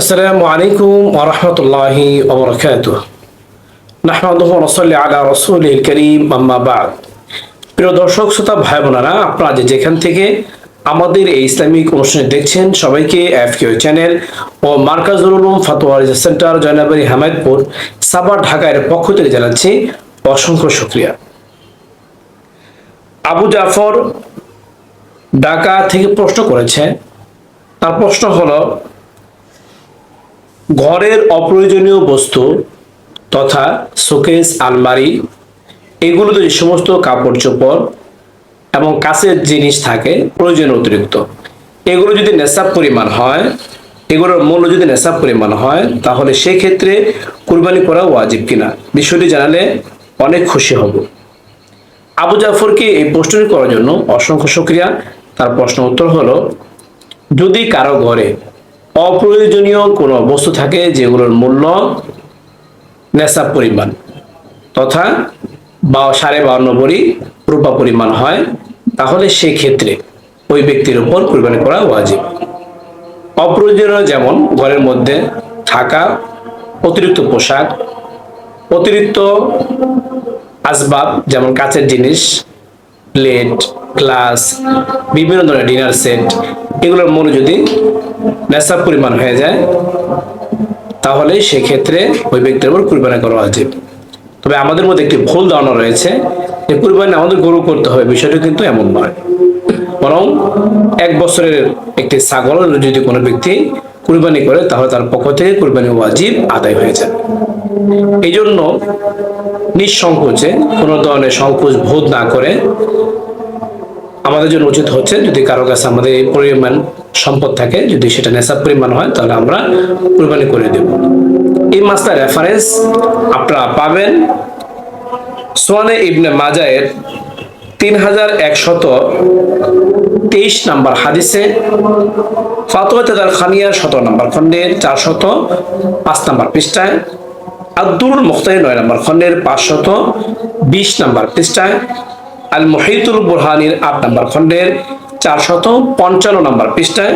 আসসালামু আলাইকুম ওয়া রাহমাতুল্লাহি ওয়া বারাকাতুহু। নাহমাদুহু ওয়া নুসাল্লি আলা রসুল আম্মা বাদ। প্রিয় দর্শক, শ্রোতা ভাই বোনারা আপনারা যে যেখান থেকে আমাদের এই ইসলামিক অনুষ্ঠানে দেখছেন, সবাইকে এফ চ্যানেল ও মার্কাজুল উলুম ফাতোয়া সেন্টার, জয়নাবাড়ি, হামায়তপুর সাবা ঢাকার পক্ষ থেকে জানাচ্ছি অসংখ্য শুক্রিয়া। আবু জাফর ঢাকা থেকে প্রশ্ন করেছে, তার প্রশ্ন হলো ঘরের অপ্রয়োজনীয় বস্তু তথা শোকেস, আলমারি, এগুলোতে যে সমস্ত কাপড় চোপড় এবং কাছের জিনিস থাকে প্রয়োজন অতিরিক্ত। এগুলো যদি নেশাব পরিমাণ হয়, এগুলোর মূল্য যদি নেশাব পরিমাণ হয়, তাহলে সেক্ষেত্রে কুরবানি করা ওয়াজিব কিনা? বিষয়টি জানালে অনেক খুশি হব। আবু জাফরকে এই প্রশ্নটি করার জন্য অসংখ্য শুক্রিয়া। তার প্রশ্ন উত্তর হলো, যদি কারও ঘরে অপ্রয়োজনীয় কোনো বস্তু থাকে যেগুলোর মূল্য নেশা পরিমাণ তথা বা সাড়ে বাউন্ন ভরি রূপা পরিমাণ হয়, তাহলে সেক্ষেত্রে ওই ব্যক্তির উপর কুরবানি করা ওয়াজিব। অপ্রয়োজনীয় যেমন ঘরের মধ্যে থাকা অতিরিক্ত পোশাক, অতিরিক্ত আসবাব, যেমন কাচের জিনিস, প্লেট গ্লাস বিভিন্ন ধরনের ডিনার সেট এগুলোর মূল্য যদি নেশার পরিমাণ হয়ে যায়, তাহলে সেক্ষেত্রে ওই ব্যক্তির উপর কুরবানি করা উচিত। তবে আমাদের মধ্যে একটি ভুল ধারণা রয়েছে যে কুরবানি আমাদের গরু করতে হবে, বিষয়টা কিন্তু এমন নয়। বরং এক বছরের একটি ছাগল যদি কোনো ব্যক্তি কুরবানি করে, তাহলে তার পক্ষ থেকে কুরবানি ওয়াজিব আদায় হয়ে যায়। এই জন্য নিঃসংকোচে কোনো ধরনের সংকোচ বোধ না করে আমাদের জন্য উচিত হচ্ছে যদি কারও কাছে আমাদের এই পরিমাণ সম্পদ থাকে, যদি সেটা নেশাব পরিমাণ হয়, তাহলে আমরা কুরবানি করে দেব। এই মাসটার রেফারেন্স আপনারা পাবেন সোয়ানে ইবনে মাজায়ের তিন হাজার একশত তেইশ নাম্বার হাদিসে ফাতোয়া তেদার খানিয়ার শত নাম্বার খণ্ডের চারশত পাঁচ নাম্বার পৃষ্ঠায় আব্দুল মুখতারি নয় নাম্বার খণ্ডের পাঁচশত বিশ নাম্বার পৃষ্ঠায় আল মহিতুল বুরহানির আট নাম্বার খণ্ডের চারশত পঞ্চান্ন নম্বর পৃষ্ঠায়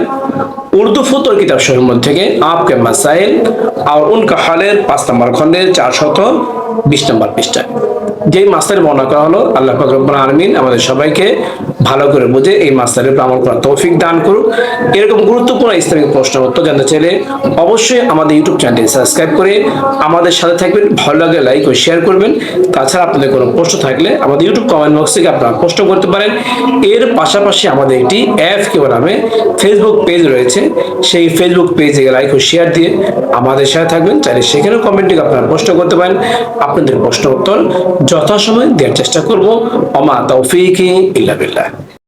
উর্দু ফুতর কিতাব শহীদ থেকে আপকে মাসাইল আর উনকা হালের পাঁচ নম্বর খণ্ডের চারশত বিশ নম্বর পৃষ্ঠায়। যেই মাস্টার বর্ণনা করা হলো, আল্লাহ ফকরবুল আলমিন আমাদের সবাইকে ভালো করে বুঝে এই মাস্টারের আমল করার তৌফিক দান করুক। এরকম গুরুত্বপূর্ণ ইসলামিক প্রশ্ন উত্তর জানতে চাইলে অবশ্যই আমাদের ইউটিউব চ্যানেলটি সাবস্ক্রাইব করে আমাদের সাথে থাকবেন, ভালো লাগে লাইক ও শেয়ার করবেন। তাছাড়া আপনাদের কোনো প্রশ্ন থাকলে আমাদের ইউটিউব কমেন্ট বক্স থেকে আপনারা প্রশ্ন করতে পারেন। এর পাশাপাশি আমাদের একটি অ্যাপ কেউ নামে ফেসবুক পেজ রয়েছে। সেই ফেসবুক পেজে লাইক ও শেয়ার দিয়ে আমাদের সাথে থাকবেন। চাইলে সেখানেও কমেন্টে আপনারা প্রশ্ন করতে পারেন। আপনাদের প্রশ্ন উত্তর যথাসময়ে দেওয়ার চেষ্টা করব। অমা তৌফিক ইল্লা বিল্লাহ।